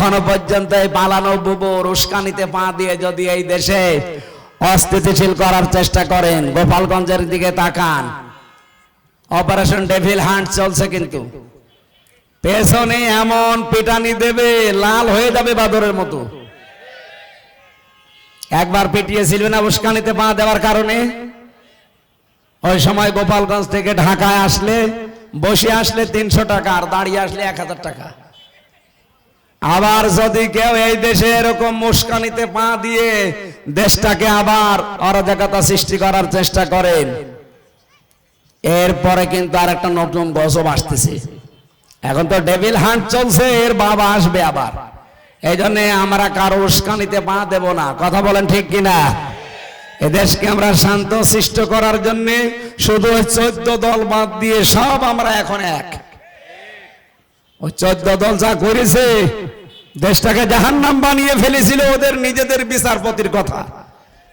এখনও পর্যন্ত এই পালানো বুবুর উস্কানিতে পা দিয়ে যদি এই দেশে অস্থিতিশীল করার চেষ্টা করেন, গোপালগঞ্জের দিকে তাকান। অপারেশন ডেভিল হান্ট চলছে কিন্তু। পেছনে এমন পিটানি দেবে, লাল হয়ে যাবে বাদরের মতো। একবার পিটিয়েছিল না উস্কানিতে পা দেওয়ার কারণে। ওই সময় গোপালগঞ্জ থেকে ঢাকায় আসলে, বসে আসলে তিনশো টাকা আর দাঁড়িয়ে আসলে এক হাজার টাকা। আবার যদি কেউ এই দেশে এরকম মুস্কানিতে পা দিয়ে দেশটাকে আবার অরাজকতা সৃষ্টি করার চেষ্টা করেন, এরপরে কিন্তু আর একটা নতুন গজব আসতেছে। এখন তো ডেভিল হান্ট চলছে, এর বাবা আসবে আবার। এই জন্য আমরা কারও উস্কানিতে পা দেব না। কথা বলেন ঠিক কিনা? এদেশকে আমরা শান্ত সৃষ্ট করার জন্য শুধু ওই চোদ্দ দল বাদ দিয়ে সব আমরা এখন এক। ওই চোদ্দ দল যা করেছে দেশটাকে জাহান্নাম বানিয়ে ফেলেছিল ওদের নিজেদের বিচারপতির কথা।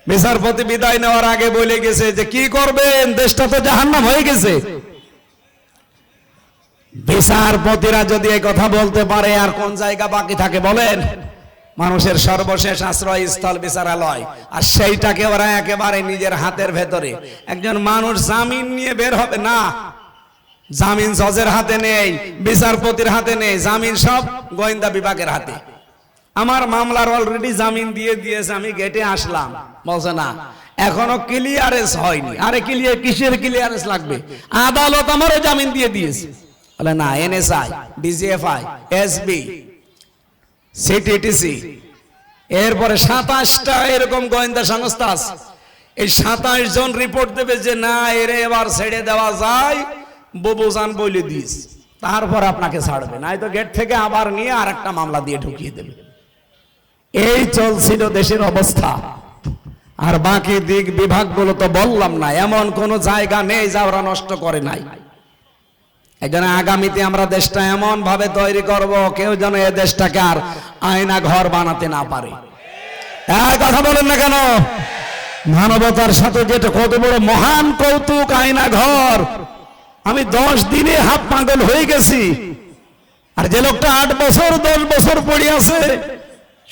বিচারপতি বিদায় নেওয়ার আগে বলে গেছে যে, কি করবেন? দেশটা তো জাহান্নাম হয়ে গেছে। বিচারপতিরা যদি এই কথা বলতে পারে, আর কোন জায়গা বাকি থাকে বলেন? মানুষের সর্বশেষ আশ্রয় স্থল বিচারালয়। আর সেইটাকে ওরা একেবারে নিজের হাতের ভেতরে। একজন মানুষ জামিন নিয়ে বের হবে? না। জামিন জজের হাতে নেই, বিচারপতির হাতে নেই, জামিন সব গোয়েন্দা বিভাগের হাতে। আমার মামলার অলরেডি জামিন দিয়ে দিয়েছে, আমি গেটে আসলাম। বলছে না, এখনও ক্লিয়ারেন্স হয়নি। আরে ক্লিয়ার কিসের ক্লিয়ারেন্স লাগবে? আদালত আমারও জামিন দিয়ে দিয়েছে। বলে, না, এনএসআই, ডিজিএফআই, এসবি, সিটিটিসি, এরপরে সাতাশটা এরকম গোয়েন্দা সংস্থা আছে। এই সাতাশ জন রিপোর্ট দেবে যে, না, এরে এবার ছেড়ে দেওয়া যায়। ববুজান বলে দিস। তারপর আপনাকে ছাড়বে। নাই তো গেট থেকে আবার নিয়ে আর একটা মামলা দিয়ে ঢুকিয়ে দেবে। এই চলছিল দেশের অবস্থা। আর বাকি দিক বিভাগগুলো তো বললাম না, এমন কোন জায়গা নেই যা ওরা নষ্ট করে নাই। জন্য আগামীতে আমরা দেশটা এমন ভাবে তৈরি করব, কেউ যেন এ দেশটাকে আর আয়না ঘর বানাতে না পারে। কথা বলেন না কেন? মানবতার সাথে যেটা কত বড় মহান কৌতুক, আয়না ঘর। আমি দশ দিনে হাফ পাগল হয়ে গেছি। আর যে লোকটা আট বছর, দশ বছর পড়ে আছে,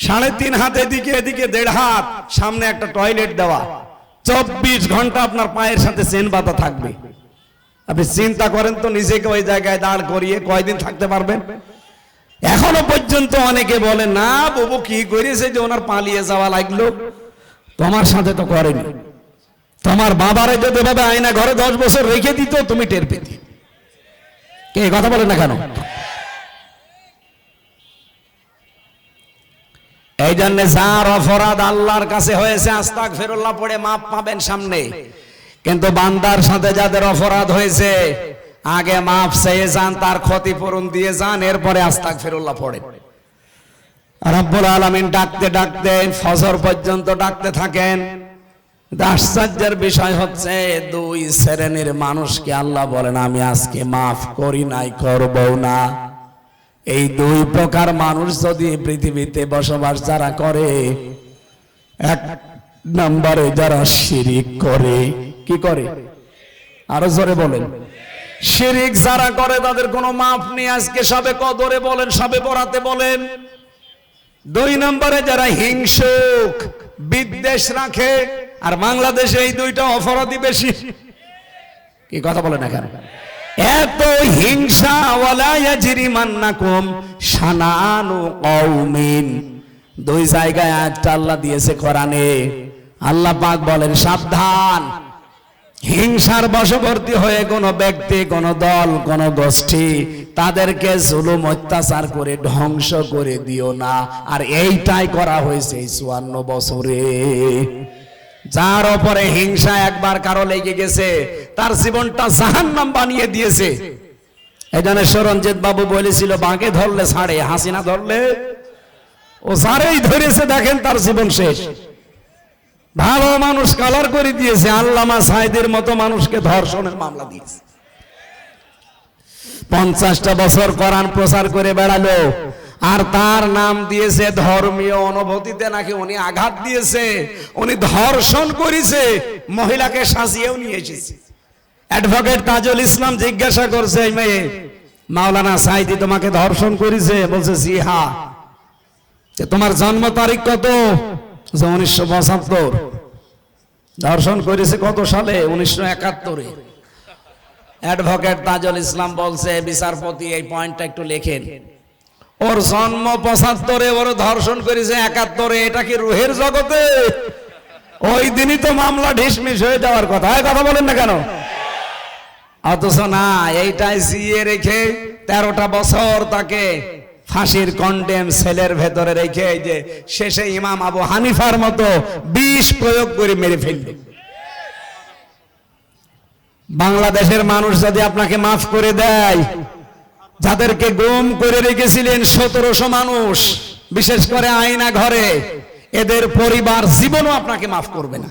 সাড়ে তিন হাত এদিকে এদিকে দেড় হাত, সামনে একটা টয়লেট দেওয়া। চব্বিশ ঘণ্টা আপনার পায়ের সাথে চেন বাতা থাকবে। আপনি চিন্তা করেন তো নিজেকে ওই জায়গায় দাঁড় করিয়ে কয়দিন থাকতে পারবেন? এখনও পর্যন্ত অনেকে বলে, না, বাবু, কি করেছে যে ওনার পালিয়ে যাওয়া লাগল? তোমার সাথে তো করেনি। তোমার বাবারে যদি ভাবে আয়না ঘরে দশ বছর রেখে দিত, তুমি টের পেতে। কে কথা বলে না কেন? এই জন্য যার অপরাধ আল্লাহর কাছে হয়েছে আস্তাক ফেরুল্লাহ পড়ে মাপ পাবেন সামনে। কিন্তু বান্দার সাথে যাদের অপরাধ হয়েছে, আগে মাপ চেয়ে যান, তার ক্ষতিপূরণ দিয়ে যান, এরপরে আস্তাক ফেরুল্লাহ পড়ে। রব্বুল আলমিন ডাকতে ডাকতে, ফজর পর্যন্ত ডাকতে থাকেন। আশ্চর্যের বিষয় হচ্ছে, দুই শ্রেণির মানুষকে আল্লাহ বলেন, আমি আজকে মাফ করি নাই করব না। এই দুই প্রকার মানুষ যদি পৃথিবীতে বসবাস যারা করে, এক নম্বরে যারা শিরিক করে, কি করে? আরও জোরে বলেন। শিরিক যারা করে, তাদের কোনো মাফ নেই, আজকে সবে কদরে বলেন, সবে বরাতে বলেন। দুই নম্বরে যারা হিংসুক, বিদ্বেষ রাখে আর বাংলাদেশে এই দুইটা অপরাধী বেশি। কি কথা বলে না কেন? এত হিংসা শানানু কওমিন। দুই জায়গায় একটা আল্লাহ দিয়েছে কোরআনে। আল্লাহ পাক বলেন, সাবধান। হিংসার বশবর্তী হয়ে কোনো ব্যক্তি, কোনো দল, কোনো গোষ্ঠী তাদেরকে জুলুম, অত্যাচার করে ধ্বংস করে দিও না। আর এইটাই করা হয়েছে চুয়ান্ন বছরে। যার ওপরে হিংসা একবার কারও লেগে গেছে, তার জীবনটা জাহান্নাম বানিয়ে দিয়েছে। এই জন্য সরঞ্জিত বাবু বলেছিল, বাঁকে ধরলে ছাড়ে, হাসিনা ধরলে? ও যারেই ধরেছে, দেখেন তার জীবন শেষ। ভালো মানুষ কালার করে দিয়েছে, আল্লামা সাইদের মতো মানুষকে ধর্ষণের মামলা দিয়েছে। পঞ্চাশটা বছর কোরআন প্রচার করে বেড়ালো। আর তার নাম দিয়েছে ধর্মীয় অনুভূতিতে নাকি উনি আঘাত দিয়েছে, উনি ধর্ষণ করেছে, মহিলাকে সাজিয়েও নিয়ে এসেছে। অ্যাডভোকেট তাজুল ইসলাম জিজ্ঞাসা করছে, এই মেয়ে, মাওলানা সাইদি তোমাকে ধর্ষণ করেছে? বলছে, জি, হা। তোমার জন্ম তারিখ কত? উনিশশো পঁচাত্তর। ধর্ষণ করেছে কত সালে? উনিশশো একাত্তরে। অ্যাডভোকেট তাজল ইসলাম বলছে, বিচারপতি, এই পয়েন্টটা একটু লেখেন। ওর জন্ম পঁচাত্তরে, ওর ধর্ষণ করেছে একাত্তরে, এটা কি রুহের জগতে? ওই দিনই তো মামলা ঢিসমিস হয়ে যাওয়ার কথা। কথা বলেন না কেন? অথচ না, এইটাই সিয়ে রেখে তেরোটা বছর তাকে ফাঁসির কন্ডেম সেলের ভেতরে রেখে যে শেষে ইমাম আবু হানিফার মতো বিষ প্রয়োগ করে মেরে ফেলল। বাংলাদেশের মানুষ যদি আপনাকে মাফ করে দেয় যাদেরকে গুম করে রেখেছিলেন সতেরোশো মানুষ, বিশেষ করে আয়না ঘরে, এদের পরিবার জীবনও আপনাকে মাফ করবে না।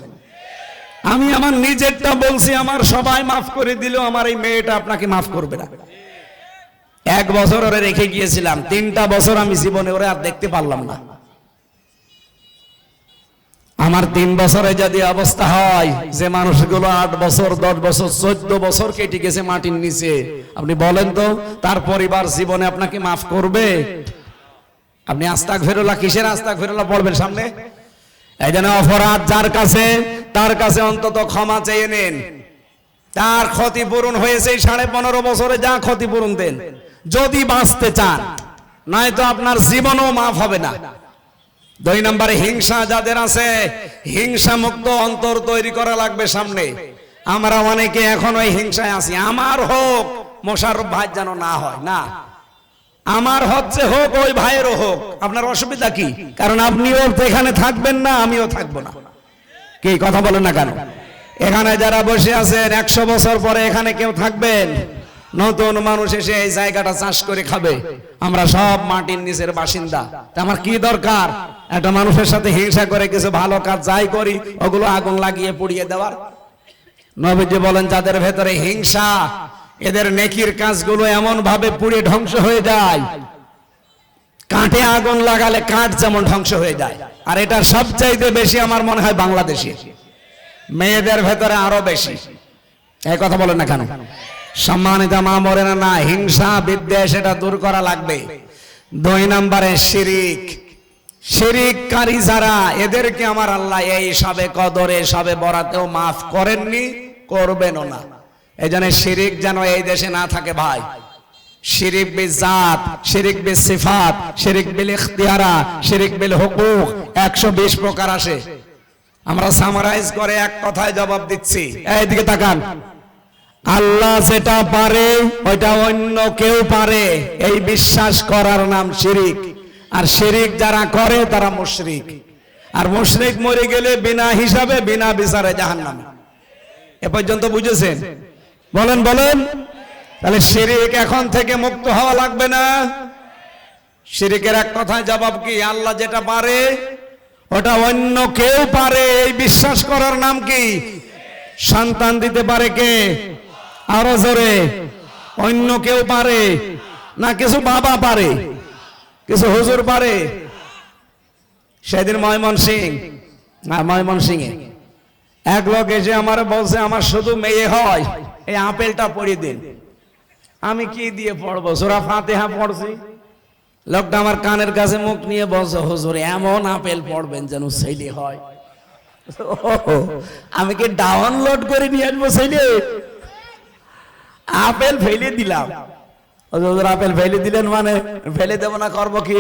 আমি আমার নিজেরটা বলছি, আমার সবাই মাফ করে দিলেও আমার এই মেয়েটা আপনাকে মাফ করবে না। এক বছর ওরে রেখে গিয়েছিলাম, তিনটা বছর আমি জীবনে ওরে আর দেখতে পারলাম না। আমার তিন বছরে যদি অবস্থা হয়, যে মানুষগুলো আট বছর, দশ বছর, চোদ্দ বছর কেটে গেছে মাটির নিচে, আপনি বলেন তো, তার পরিবার জীবনে আপনাকে মাফ করবে? আপনি আস্তাক ফেরোলা কিসের আস্তাক ফেরোলা পড়বেন সামনে? এই জন্য অপরাধ যার কাছে, তার কাছে অন্তত ক্ষমা চেয়ে নেন। তার ক্ষতিপূরণ হয়েছে সাড়ে পনেরো বছরে, যা ক্ষতিপূরণ দেন। যদি বাঁচতে চান, নয়তো আপনার জীবনও মাফ হবে না। দুই নম্বরে, হিংসা যাদের আছে, হিংসা মুক্ত অন্তর তৈরি করা লাগবে সামনে। আমরা অনেকে এখন ওই হিংসায় আছি। আমার হোক মোশারফ ভাই যেন না হয়, না। আমার হচ্ছে হোক, ওই ভাইয়েরও হোক। আপনার অসুবিধা কি? কারণ আপনিও এখানে থাকবেন না, আমিও থাকব না। কি, কথা বলেন না কেন? এখানে যারা বসে আছেন, একশো বছর পরে এখানে কেউ থাকবেন, নতুন মানুষ এসে এই জায়গাটা চাষ করে খাবে। আমরা সব মাটির নিচের বাসিন্দা। আমার কি দরকার? একটা মানুষের সাথে হিংসা করে কিছু ভালো কাজ যাই করি, ওগুলো আগুন লাগিয়ে পুড়িয়ে দেওয়ার। নবীজি বলেন, যাদের ভেতরে হিংসা, এদের নেকির কাজগুলো এমন ভাবে পুড়ে ধ্বংস হয়ে যায়। কাঠে আগুন লাগালে কাঠ যেমন ধ্বংস হয়ে যায়। আর এটা সবচাইতে বেশি আমার মনে হয় বাংলাদেশে। মেয়েদের ভেতরে আরও বেশি। এই কথা বলেন না কেন? সম্মানিত মা মরে না, হিংসা বিদ্বেষ, এটা দূর করা লাগবে। দুই নম্বরে শিরিক। শিরিককারী যারা, এদেরকে আমার আল্লাহ এই সবে কদরে সবে বরাতেও মাফ করেননি, করবেনও না। এই জন্য শিরিক যেন এই দেশে না থাকে ভাই। শিরিক বিল জাত, শিরিক বিল সিফাত, শিরিক বিল ইখতিয়ারা, শিরিক বিল হুকুক একশো বিশ প্রকার আসে। আমরা সামারাইজ করে এক কথায় জবাব দিচ্ছি। এইদিকে তাকান। আল্লাহ যেটা পারে, ওইটা অন্য কেউ পারে। এই বিশ্বাস করার নাম শিরিক। আর শিরিক যারা করে, তারা মুশরিক। আর মুশরিক মরে গেলে বিনা হিসাবে, বিনা বিচারে জাহান্নামে। এ পর্যন্ত বুঝেছেন? বলেন বলেন। তাহলে শিরিক এখন থেকে মুক্ত হওয়া লাগবে না। শিরিকের এক কথায় জবাব কি? আল্লাহ যেটা পারে, ওটা অন্য কেউ পারে। এই বিশ্বাস করার নাম কি? সন্তান দিতে পারে কে? আরও জোরে। অন্য কেউ পারে, না কিছু বাবা পারে। কিছু হুজুর পারে? সেদিন ময়মন সিং। না, ময়মন সিং এক লোক এসে আমার বলছে, আমার শুধু মেয়ে হয়, এই আপেলটা পড়িয়ে দিন। আমি কি দিয়ে পড়ব? সোরা ফাতেহা পড়ছি। লোকটা আমার কানের কাছে মুখ নিয়ে বলছে, হুজুর, এমন আপেল পড়বেন যেন ছেলে হয়। আমি কি ডাউনলোড করে নিয়ে আসব ছেলে? আপেল ফেলে দিলাম। আপেল ফেলে দিলেন মানে? ফেলে দেবো না, করব কি?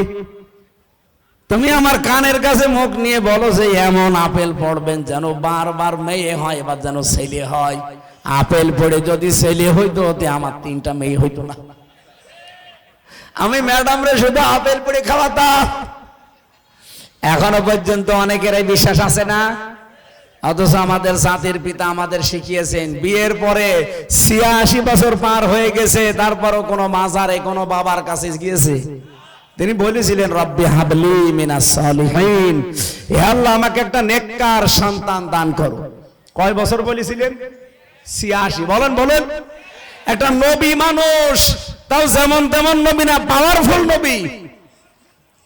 তুমি আমার কানের কাছে মুখ নিয়ে বলো যে এমন আপেল পড়বেন যেন বারবার মেয়ে হয়, এবার যেন ছেলে হয়। আপেল পড়ে যদি ছেলে হইতো ওতে আমার তিনটা মেয়ে হইতো না। আমি ম্যাডাম রে শুধু আপেল পড়ে খাওয়াতাম। এখনও পর্যন্ত অনেকের বিশ্বাস আছে না? অথচ আমাদের জাতির পিতা আমাদের শিখিয়েছেন, বিয়ের পরে ছিয়াশি বছর পার হয়ে গেছে, তারপরও কোনো মাজারে, কোনো বাবার কাছে গিয়েছে। তিনি বলেছিলেন, রব্বি হাবলি মিনাস সালিহিন। হে আল্লাহ, আমাকে একটা নেককার সন্তান দান করো। কয় বছর বলেছিলেন? ছিয়াশি। বলেন বলেন। একটা নবী মানুষ, তাও যেমন তেমন নবী না পাওয়ারফুল নবী।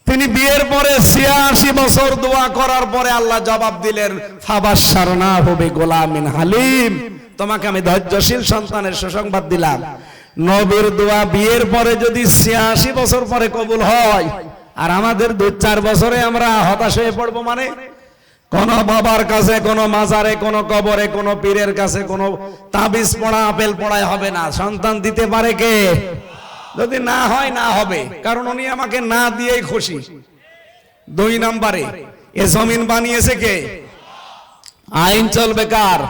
তিনি বিয়ের পরে ছিয়াশি বছর দোয়া করার পরে আল্লাহ জবাব দিলেন ফাবাসার না হবে গোলামিন হালিম। তোমাকে আমি ধৈর্যশীল সন্তানের সুসংবাদ দিলাম। নবীর দোয়া বিয়ের পরে যদি ছিয়াশি বছর পরে কবুল হয়, আর আমাদের দু চার বছরে আমরা হতাশ হয়ে পড়ব মানে? কোন বাবার কাছে, কোন মাজারে, কোন কবরে, কোন পীরের কাছে কোন তাবিজ পড়া, আপেল পড়ায় হবে না। সন্তান দিতে পারে কে? যদি না হয়, না হবে। কারণ উনি আমাকে না দিয়েই খুশি। দুই নম্বরে, এ জমিন বানিয়েছে কে? আইন চলবে কার?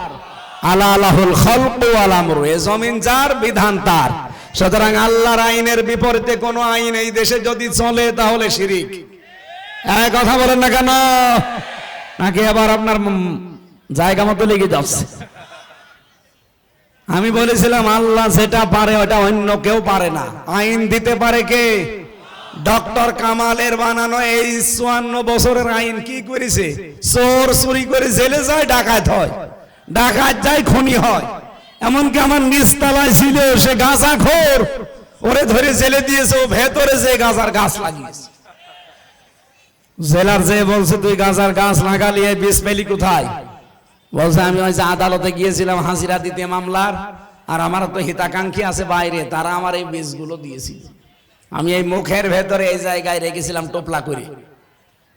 আলা আলাহুল খলকু আলামরু এ জমিন যার, বিধান তার। সুতরাং আল্লাহর আইনের বিপরীতে কোন আইন এই দেশে যদি চলে, তাহলে শিরিক। কথা বলেন না কেন? নাকি আবার আপনার জায়গা মতো লেগে যাচ্ছে? আমি বলেছিলাম, আল্লাহ যেটা পারে ওটা অন্য কেউ পারে না। আইন দিতে পারে কে? ডক্টর কামালের বানানো এই চুয়ান্ন বছরের আইন কি করেছে? চোর চুরি করে জেলে যায়, ডাকাত হয়। ডাকাত যায়, খনি হয়। এমনকি আমার নিচতলায় ছিল, সে গাছা খোর। ওরে ধরে জেলে দিয়েছে, ও ভেতরে যে গাছার গাছ লাগিয়েছে। জেলার যে বলছে, তুই গাছার গাছ লাগালি বিষ পেলি কোথায়? বলছে, আমি ওই যে আদালতে গিয়েছিলাম হাজিরা দিতে মামলার, আর আমার তো হিতাকাঙ্ক্ষী আছে বাইরে, তারা আমার এই বীজগুলো দিয়েছিল। আমি এই মুখের ভেতরে এই জায়গায় রেখেছিলাম টোপলা করে।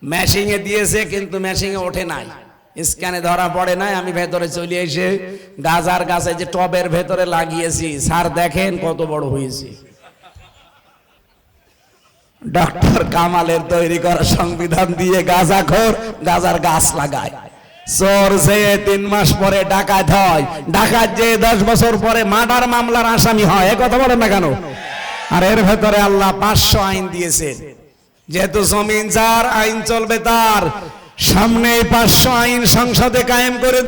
মেশিং এ দিয়েছে, কিন্তু মেশিং এ ওঠে নাই। স্ক্যানে ধরা পড়ে নাই, আমি ভেতরে চলে এসে গাজার গাছে যে টবের ভেতরে লাগিয়েছি, স্যার দেখেন কত বড় হয়েছে। ডক্টর কামালের তৈরি করা সংবিধান দিয়ে গাজা খোর গাজার গাছ লাগায়। চোর যে তিন মাস পরে ডাকাত হয়, ডাকাত যে দশ বছর পরে মার্ডার মামলার আসামি হয়, এ কথা বলেন না কেন? আর এর ভেতরে আল্লাহ পাঁচশো আইন দিয়েছে। যেহেতু জমিন যার, আইন চলবে তার সামনে পাঁচশো আইন সংসদে কায়েম করে